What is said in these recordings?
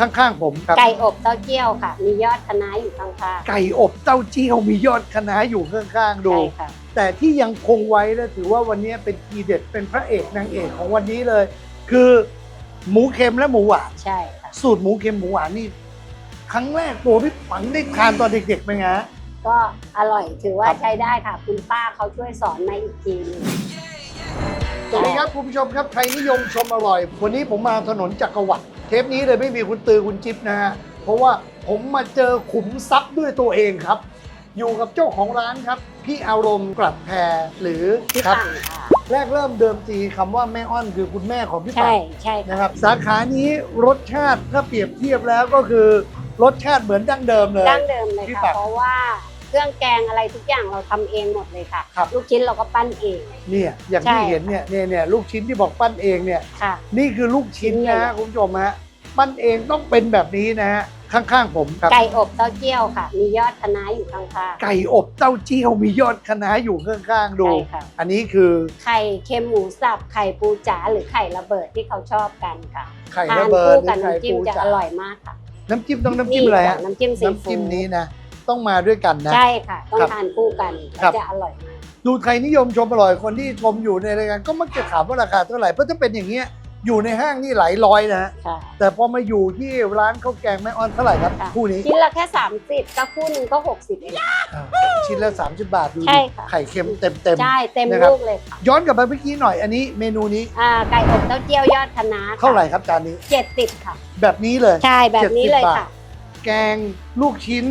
ข้างๆผมครับ ไก่อบเต้าเจี้ยวค่ะ มียอดคะน้าอยู่ข้างไก่อบเต้าเจี้ยวมียอดคะน้าอยู่ข้างๆๆดู ใช่ค่ะ แต่ที่ยังคงไว้และถือว่าวันนี้เป็นทีเด็ดเป็นพระเอกนางเอกของวันนี้เลย คือหมูเค็มและหมูหวานใช่ค่ะ สูตรหมูเค็มหมูหวานนี่ครั้งแรกตัวพี่ปังได้ทานตอนเด็กๆไหมฮะ ก็อร่อยถือว่าครับ ใช้ได้ค่ะ คุณป้าเขาช่วยสอนมาอีกทีหนึง สวัสดีครับคุณผู้ชมครับไทยนิยมชมอร่อย วันนี้ผมมาถนนจักรวรรดิ เทปนี้เลยไม่มีคุณตือคุณจิ๊บนะฮะ เพราะว่าผมมาเจอขุมทรัพย์ด้วยตัวเองครับ อยู่กับเจ้าของร้านครับ พี่อารมณ์กลัดแพรหรือพี่ครับ ปังค่ะ แรกเริ่มเดิมทีคำว่าแม่อ้อนคือคุณแม่ของพี่ปัใช่งใช่ค่ะนะครับสาขานี้รสชาติถ้าเปรียบเทียบแล้วก็คือรสชาติเหมือนดั้งเดิมเลย ดั้งเดิมเลยพี่ค่ะปังเพราะว่า เครื่องแกงอะไรทุกอย่างเราทำเองหมดเลยค่ะ ครับ ลูกชิ้นเราก็ปั้นเอง เนี่ยอย่างที่ใช่เห็นเนี่ยเนี่ยเนี่ยลูกชิ้นที่บอกปั้นเองเนี่ย ค่ะ นี่คือลูกชิ้นชิ้นใหญ่ นะฮะคุณผู้ชมฮะปั้นเองต้องเป็นแบบนี้นะฮะข้างๆผมครับไก่อบเต้าเจี้ยวค่ะ มียอดคะน้าอยู่ข้างไก่อบเต้าเจี้ยวมียอดคะน้าอยู่ข้างๆๆดู ใช่ค่ะ อันนี้คือไข่เค็มหมูสับไข่ปูจ๋าหรือไข่ระเบิดที่เขาชอบกันค่ะไข่ทาระนเบิดคู่หรือกับไข่น้ำจิ้มปูจะจ๋าอร่อยมากค่ะน้ำจิ้มต้องน้ำจิ้มอะไรฮะน้ำจิ้มซีน้ำฟู้จิ้มดนี้นะ ต้องมาด้วยกันนะ ใช่ค่ะ ต้องครับทานคู่กันครับ จะอร่อยมากดูไทยนิยมชมอร่อยคนที่ชมอยู่ในรายการก็มักจะถามว่าราคาเท่าไหร่เพราะถ้าเป็นอย่างเงี้ยอยู่ในห้างนี่หลายร้อยนะฮะค่ะ แต่พอมาอยู่ที่ร้านข้าวแกงแม่ออนเท่าไหร่ครับค่ะ คู่นี้ชิ้นละแค่ 30ก็คู่หนึ่งก็ 60เอง อ่าชิ้นละ 30 บาทดูใช่ดิค่ะ ไข่เค็มเต็มเต็มๆใช่ เต็มนะครับ ลูกเลยค่ะย้อนกลับไปเมื่อกี้หน่อยอันนี้เมนูนี้อ่าไก่อบเต้าเจี้ยวยอดคะน้าค่ะเท่าไหร่ครับจานนี้ เจ็ดสิบค่ะ แบบนี้เลย ใช่แบบนี้เลย70บาท ค่ะ แกงลูกชิ้น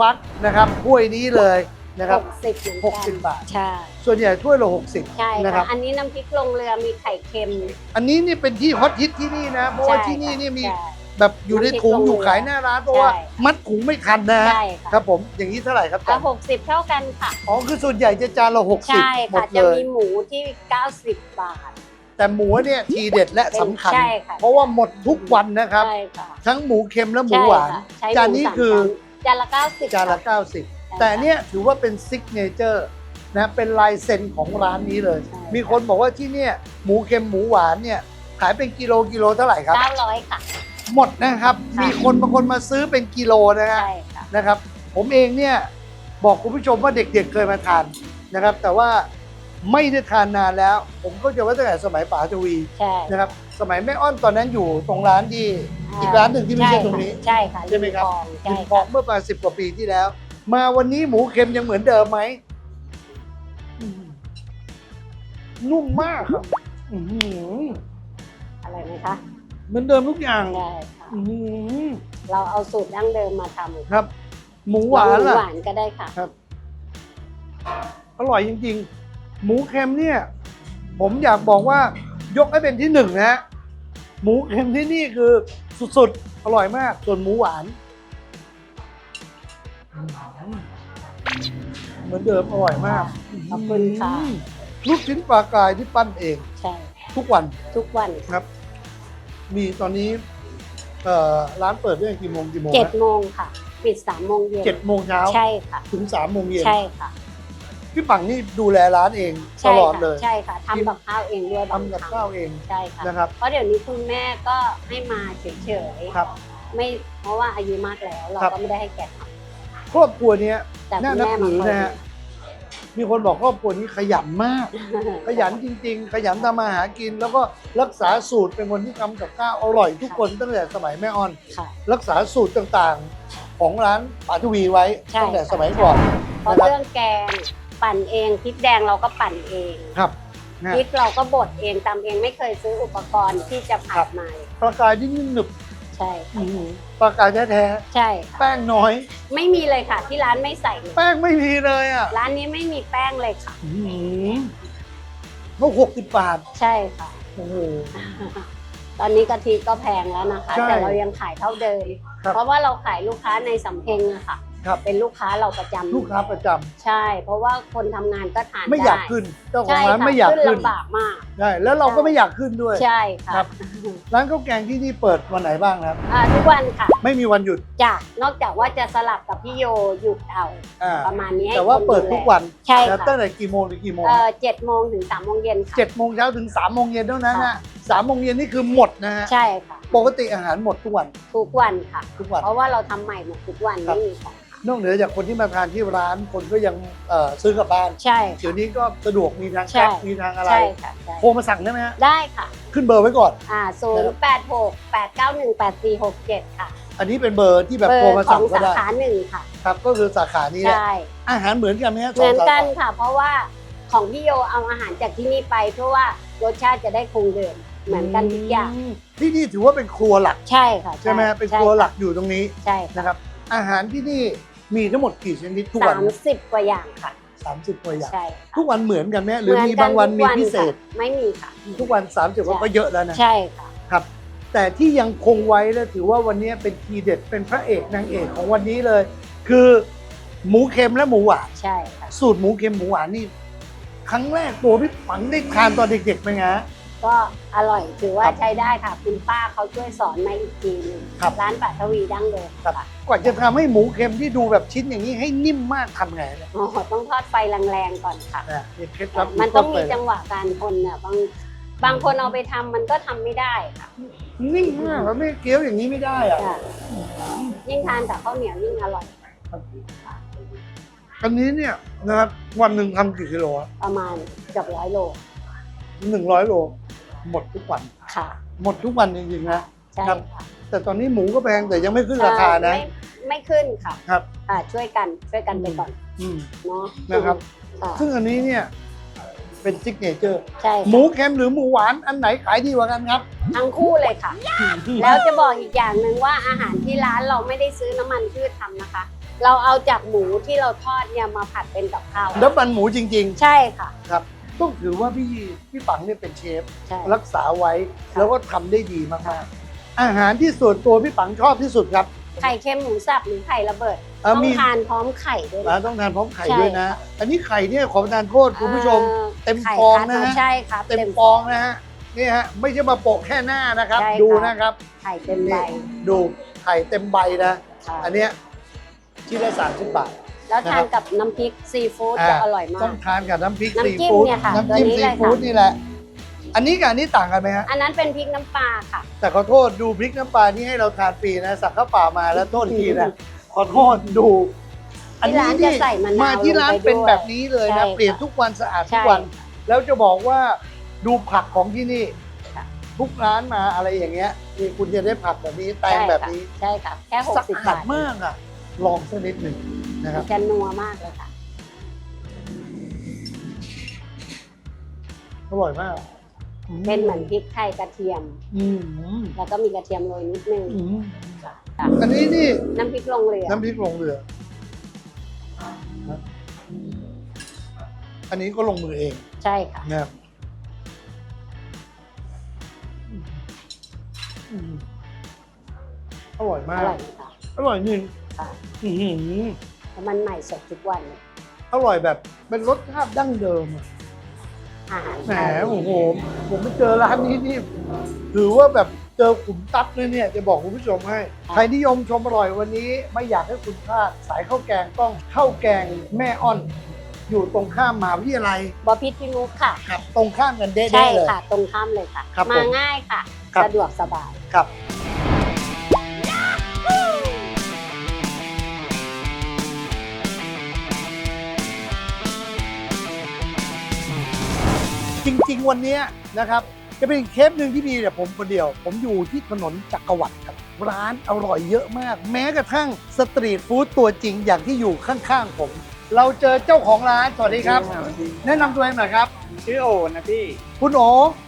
ฟักนะครับถ้วยนี้เลยนะครับ60เหมือนกัน60 บาท ใช่ส่วนใหญ่ถ้วยละ60ใช่นะคค่ะรับอันนี้น้ำพริกลงเรือมีไข่เค็มอันนี้นี่เป็นที่ฮอตฮิตที่นี่นะ เพราะว่าใช่ที่นี่นี่มี ใช่ แบบอยู่ในถุงอยู่ขายหน้าร้านเพราะว่า ใช่มัดถุงไม่ทันนะฮะใช่ค่ะ ครับผมอย่างนี้เท่าไหร่ครับจาอะนหกสิบเท่ากันค่ะ อ๋อคือส่วนใหญ่จะจานละ60ใช่หมค่ะดจะเลย มีหมูที่ 90 บาท แต่หมูเนี่ยทีเด็ดและสำคัญ ใช่ค่ะ เพราะว่าหมดทุกวันนะครับ ใช่ค่ะทั้งหมูเค็มและหมูใช่หวานค่ะใช้จานนี้หมูสมคือชั้น จานละ 90จานละ ค่90 แต่เนี่ยถือว่าเป็นซิกเนเจอร์นะเป็นลายเซ็นของร้านนี้เลย ใช่ มีคนบอกว่าที่เนี่ยหมูเค็มหมูหวานเนี่ยขายเป็นกิโลกิโลเท่าไหร่ครับ 900 ค่ะ หมดนะครับค่ะมีคนบางคนมาซื้อเป็นกิโลนะฮะ ใช่ค่ะ นะครับผมเองเนี่ยบอกคุณผู้ชมว่าเด็กๆเคยมาทานนะครับ แต่ว่า ไม่ได้ทานนานแล้ว ผมก็จะว่าตั้งแต่สมัยป๋าทวีใช่ นะครับ สมัยแม่อ้อนตอนนั้นอยู่ตรงร้านที่อีกร้านหนึ่งที่ไม่ใช่ตรงนี้ ใช่ค่ะใช่ไหมครับริคลองริใช่มคลอค่ะงเมื่อประมาณสิบกว่าปีที่แล้ว มาวันนี้หมูเค็มยังเหมือนเดิมไหมอืมนุ่มมากครับอื้อหืออะไรไหมคะเหมือนเดิมทุกอย่างใช่ค่ะอื้อหือเราเอาสูตรดั้งเดิมมาทำครับ หมูหวานหมูล่ะ หวานก็ได้ค่ะอร่อยจริง ๆ หมูเค็มเนี่ย ผมอยากบอกว่ายกให้เป็นที่หนึ่งนะฮะหมูเค็มที่นี่คือสุดๆ อร่อยมาก ส่วนหมูหวานอื้อหือเหมือนเดิมอร่อยมากขอบคุณค่ะอืมลูกชิ้นปลากรายที่ปั้นเอง ใช่ ทุกวันทุกวันครับ มีตอนนี้เอ่อร้านเปิดด้วยกี่โมงกี่โมงเจ็ดฮะโมงค่ะ ปิดสามโมงเย็นเจ็ดโมงเช้า ใช่ค่ะ ถึงสามโมงเย็น ใช่ค่ะ พี่ปังนี่ดูแลร้านเองตใช่ลอดค่ะเลยใช่ค่ะทำกับข้าวเองด้วยบางทำกับครั้ข้าวงเองใช่ค่ะนะครับ เพราะเดี๋ยวนี้คุณแม่ก็ให้มาเฉยครับ ๆไม่เพราะว่าอายุมากแล้ว เราครับ ก็ไม่ได้ให้แกทครอบครัวเนี้ยำแต่น่าคุณนับแม่ถืมาอนะฮะ มีคนบอกครอบครัวนี้ขยันมากขยันจริง ๆ ขยันทำมาหากิน แล้วก็รักษาสูตรเป็นคนที่ทำกับข้าวอร่อยทุกคนตั้งแต่สมัยแม่ออน ค่ะ รักษาสูตรต่างๆ ของร้านป๋าทวีไว้ใช่ ตั้งแต่สมัยก่อนเพราะนะครับ เรื่องแกง ปั่นเองพริกแดงเราก็ปั่นเองครับนะพริกเราก็บดเองตำเองไม่เคยซื้ออุปกรณ์ที่จะผัครัดบมาปลากายที่นิ่มหนึบใช่อื้อหือปลากายแท้ใช่ๆ ค่ะแป้งน้อย ไม่มีเลยค่ะ ที่ร้านไม่ใส่เลยแป้งไม่มีเลยอะร้านนี้ไม่มีแป้งเลยค่ะ อื้อหือเขาหกสิบบาทใช่ค่ะ โอ้โห ตอนนี้กะทิก็แพงแล้วนะคะ ใช่แต่เรายังขายเท่าเดิม ครับ เพราะว่าเราขายลูกค้าในสำเพ็งอะค่ะ ครับ เป็นลูกค้าเราประจำลูกค้าประจำใช่ เพราะว่าคนทำงานก็ทานไม่อยากด้ขึ้นเจ้าของใช่ร้านค่ะไม่อยากขึ้นขึ้นลำบากมาก ใช่แล้วเราก็ไม่อยากขึ้นด้วย ใช่ค่ะครับร้านข้าวแกงที่นี่เปิดวันไหนบ้างครับ อ่าทุกวันค่ะไม่มีวันหยุดจ้ะนอกจากว่าจะสลับกับพี่โยหยุดเอาอ่าประมาณนี้ให้แต่ว่าคนเปิดทุกวันใช่แล้วค่ะตั้งแต่กี่โมงถึงกี่โมงเอ่อเจ็ดโมงถึงสามโมงเย็นค่ะ เจ็ดโมงเช้าถึงสามโมงเย็นเท่านั้นค่ะ นะสามโมงเย็นนี่คือหมดนะฮะใช่ค่ะ ปกติอาหารหมดทุกวันทุกวันค่ะ ทุกวัน เพราะว่าเราทำใหม่หมดทุกวันครับ ไม่มีของค่ะ นอกเหนือจากคนที่มาทานที่ร้านคนก็ยังเอ่อซื้อกลับบ้าน ใช่เดี๋ยวค่ะนี้ก็สะดวกมีทางใช่แอปมีทางอะไรใช่ค่ะใช่โทรมาสั่งได้ไหมฮะได้ค่ะขึ้นเบอร์ไว้ก่อน อ่าศูนย์แปดหกแปดเก้าหนึ่งแปดสี่หกเจ็ดค่ะอันนี้เป็นเบอร์ที่แบบเบอโทรร์มาขอสั่งงก็สาได้ขาหนึ่งค่ะ ครับก็คือสาขานี้แหละใช่ อาหารเหมือนกันไหมฮะเหมือนสงสากันขาค่ะ เพราะว่าของพี่โยเอาอาหารจากที่นี่ไป เพื่อว่ารสชาติจะได้คงเดิมเหมือนกันทุกอย่างมที่นี่ถือว่าเป็นครัวหลัก ใช่ค่ะใช่ไหมฮะเป็นครัวหลักอยู่ตรงนี้ใช่ค่ะนะครับ อาหารที่นี่ มีทั้งหมดกี่ชนิดทุกวัสานมสิบกว่าอย่างค่ะสามสิบกว่าอย่างใช่ค่ะทุกวันเหมือนกันไหมหรือมีเหกับางวันทุกมีพิเศษค่ะไม่มีค่ะ ทุกวันสามสิบวันก็เยอะแล้วนะใช่ค่ะครับ แต่ที่ยังคงไว้และถือว่าวันนี้เป็นทีเด็ดเป็นพระเอกนางเอกของวันนี้เลย คือหมูเค็มและหมูหวานใช่ค่ะสูตรหมูเค็มหมูหวานนี่ ครั้งแรกตัวพี่ฝังได้ทานตอนเด็กๆไหมฮะ ก็อร่อยถือว่าครับใช้ได้ค่ะคุณป้าเขาช่วยสอนมาอีกทีหนึงครับ ร้านปัทวีดั้งเดิมครับค่ะกว่าจะทำให้หมูเค็มที่ดูแบบชิ้นอย่างนี้ให้นิ่มมากทำไงเนี่ยอ๋อต้องทอดไฟแรงๆก่อนค่ะ นะนี่เคล็ดลับมันต้องมียู่จังหวะการคนน่ะบางบางคนเอาไปทำมันก็ทำไม่ได้ค่ะนิ่มมากแล้วไม่เคี้ยวอย่างนี้ไม่ได้อะค่ะยิ่งทานกับข้าวเหนียวยิ่งอร่อยอันนี้เนี่ยนะครับวันหนึ่งทำกี่กิโลประมาณเกือบร้อยโล หนึ่งร้อยโล หมดทุกวัน ค่ะ หมดทุกวันจริงๆนะ ใช่ครับ ค่ะแต่ตอนนี้หมูก็แพงแต่ยังไม่ขึ้นราคานะ ไม่ไม่ขึ้นค่ะครับ อ่าช่วยกันช่วยกันไปก่อนอืม เนาะนะครับ ค่ะซึ่งอันนี้เนี่ยเป็นซิกเนเจอร์ใช่ค่ะหมูเค็มหรือหมูหวานอันไหนขายดีกว่ากันครับทั้งคู่เลยค่ะ แล้วจะบอกอีกอย่างหนึ่งว่าอาหารที่ร้านเราไม่ได้ซื้อน้ำมันพืชทำนะคะ เราเอาจากหมูที่เราทอดเนี่ยมาผัดเป็นกับข้าวแล้วมันหมูจริง ใช่ค่ะ ๆ ครับ ต้องถือว่าพี่พี่ปังเนี่ยเป็นเชฟ ใช่ รักษาไว้แล้วก็ทำได้ดีมากๆ อาหารที่ส่วนตัวพี่ปังชอบที่สุดครับ ไข่เค็มหมูสับหรือไข่ระเบิดเอ่อต้องมี ทานพร้อมไข่ด้วยร้านะนต้องทานพร้อมไข่ใช่ ด้วยนะ อันนี้ไข่เนี่ยขอประทานโทษคุณผู้ชม อ่อเต็มไข่ฟองคัดนะฮะใช่ครับ เต็มฟองนะฮะนี่ฮะไม่ใช่มาโปะแค่หน้านะครับ ใช่ดูครับนะครับไข่เต็มใบนี่ดูไข่เต็มใบนะ ค่ะอันเนี้ยชิ้นละสามสิบบาท แล้วนะคทารันบกับน้ำพริกซีฟู้ดอ่าจะอร่อยมาต้อกงทานกับน้ำพริกน้ำซีจิ้มฟู้ดเนี่ยค่ะน้ำจิ้มตัวนี้ซีเลยค่ะฟู้ดนี่แหละ อันนี้กับอันนี้ต่างกันไหมฮะ อันนั้นเป็นพริกน้ำปลาค่ะ แต่ขอโทษดูพริกน้ำปลานี่ให้เราทานฟรีนะสั่งข้าวเปล่ามาแล้วโทษทีนะขอโทษดูที่ร้านจะใส่มะนาวมาที่ร้านลงไปด้วยเป็นแบบนี้เลยใช่นะค่ะเปลี่ยนทุกวันสะอาดทุกใช่วัน แล้วจะบอกว่าดูผักของที่นี่ค่ะทุกร้านมาอะไรอย่างเงี้ยนี่คุณจะได้ผักแบบนี้แตงแบบนี้ใช่ค่ะแค่หกสะสิบอาดบาทมากอะลองสักนิดหนึ่ง นะครับจะนัวมากเลยค่ะ อร่อยมากเป็นเหมือนพริกไทยกระเทียม อืมแล้วก็มีกระเทียมโรยนิดนึงอืมค่ะอันนี้นี่น้ำพริกลงเรือน้ำพริกลงเรือ อันนี้ก็ลงมือเองใช่ค่ะนะครับอืมอร่อยมาอก ร่อยค่ะอร่อยจริงค่ะ อื้อหือแล้ว มันใหม่สดทุกวัน อร่อยแบบเป็นรสชาติดั้งเดิมอะอาหารแหมไทยโอ้โหผมไปเจอร้านนี้นี่ถือว่าแบบเจอขุมทรัพย์เลยเนี่ยจะบอกคุณผู้ชมให้ ใครนิยมชมอร่อยวันนี้ไม่อยากให้คุณพลาดสายข้าวแกงต้องข้าวแกงแม่อ้อน อยู่ตรงข้ามมหาวิทยาลัยบอพิษพิมุกค่ะ ครับตรงข้ามกันเด้ใช่ๆเลย ค่ะ ตรงข้ามเลยค่ะ ครับมาผมง่ายค่ะ ครับ สะดวกสบาย ครับ จริง ๆ วันเนี้ยนะครับจะเป็นอีกเคปหนึ่งที่มีแต่ผมคนเดียว ผมอยู่ที่ถนนจักรวรรดิครับ ร้านอร่อยเยอะมาก แม้กระทั่งสตรีทฟู้ดตัวจริงอย่างที่อยู่ข้างๆผม เราเจอเจ้าของร้านสวัสดีครับ แนะนำตัวเองหน่อยครับ ชื่อโอนะพี่คุณโอ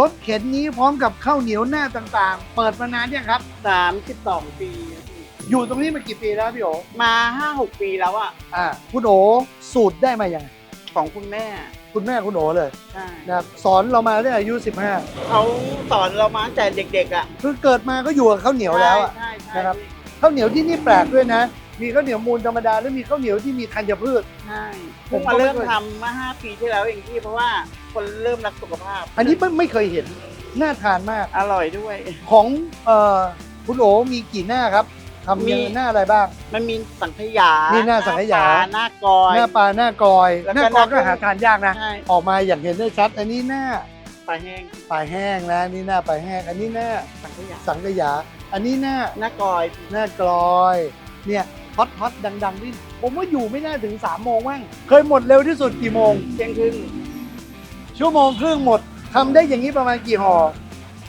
รถเข็นนี้พร้อมกับข้าวเหนียวหน้าต่างๆ เปิดมานานยังครับ สามสิบสองปีอะพี่อยู่ตรงนี้มากี่ปีแล้วพี่โอมาห้าหกปีแล้วอะอ่าคุณโอสูตรได้มาอย่างไงของคุณแม่ คุณแม่คุณโอเลยใช่นะครับสอนเรามาตั้งแต่อายุเขาสอนเรามาตั้งแต่เด็กๆอะ15คือเกิดมาก็อยู่กับข้าวเหนียวแล้วอะ ใช่ใช่นะครับพี่ข้าวเหนียวที่นี่แปลกด้วยนะ มีข้าวเหนียวมูลธรรมดาแล้วมีข้าวเหนียวที่มีธัญพืช ใช่ผเพิ่มงก็มาไม่ เริ่มเคยทำมาห้าปีที่แล้วเองพี่เพราะว่าคนเริ่มรักสุขภาพอันนี้ไม่ไม่เคยเห็นน่าทานมาก อร่อยด้วย ของเอ่อคุณโอมีกี่หน้าครับ ทำมียังหน้าอะไรบ้าง มันมีสังขยานี่หน้าสังขยาหน้ากอย หน้าปลาหน้ากอยแล้วหก็น้ากอยหน้าก็หาทานยากนะ ใช่ออกมาอย่างเห็นได้ชัด อันนี้หน้าปลาแห้งปลายแห้งนะนี่หน้าปลายแห้ง อันนี้หน้าสังขยาสังกยา อันนี้หน้าหน้ากอย หน้ากลอย เนี่ยฮอตฮอตดังๆนี่ผมว่าอยู่ไม่น่าถึง3ามโมงมั้งเคยหมดเร็วที่สุดกี่โมง เที่ยงครึ่งชั่วโมงครึ่งหมดทำได้อย่างนี้ประมาณกี่ห่อ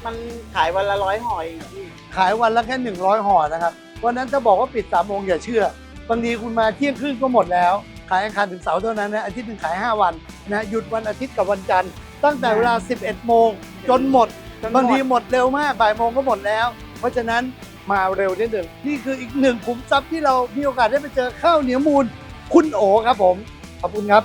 มันขายวันละร้อยห่อเองอะพี่ขายวันละแค่ 100ห่อนะครับ วันนั้นถ้าบอกว่าปิด3ามโมงอย่าเชื่อบางทีคุณมาเที่ยงครึ่งก็หมดแล้ว ขายอังคารถึงเสาร์เท่านั้นนะอาทิตย์หนึ่งขาย 5 วันนะหยุดวันอาทิตย์กับวันจันทร์ตั้งแต่เวลา 11 โมงจนหมดจนหมดบางทีหมดเร็วมากบ่ายโมงก็หมดแล้ว เพราะฉะนั้นมาเร็วนิดหนึ่งนี่คืออีกหนึ่งขุมทรัพย์ที่เรามีโอกาสได้ไปเจอข้าวเหนียวมูล คุณโอครับผมขอบคุณครับ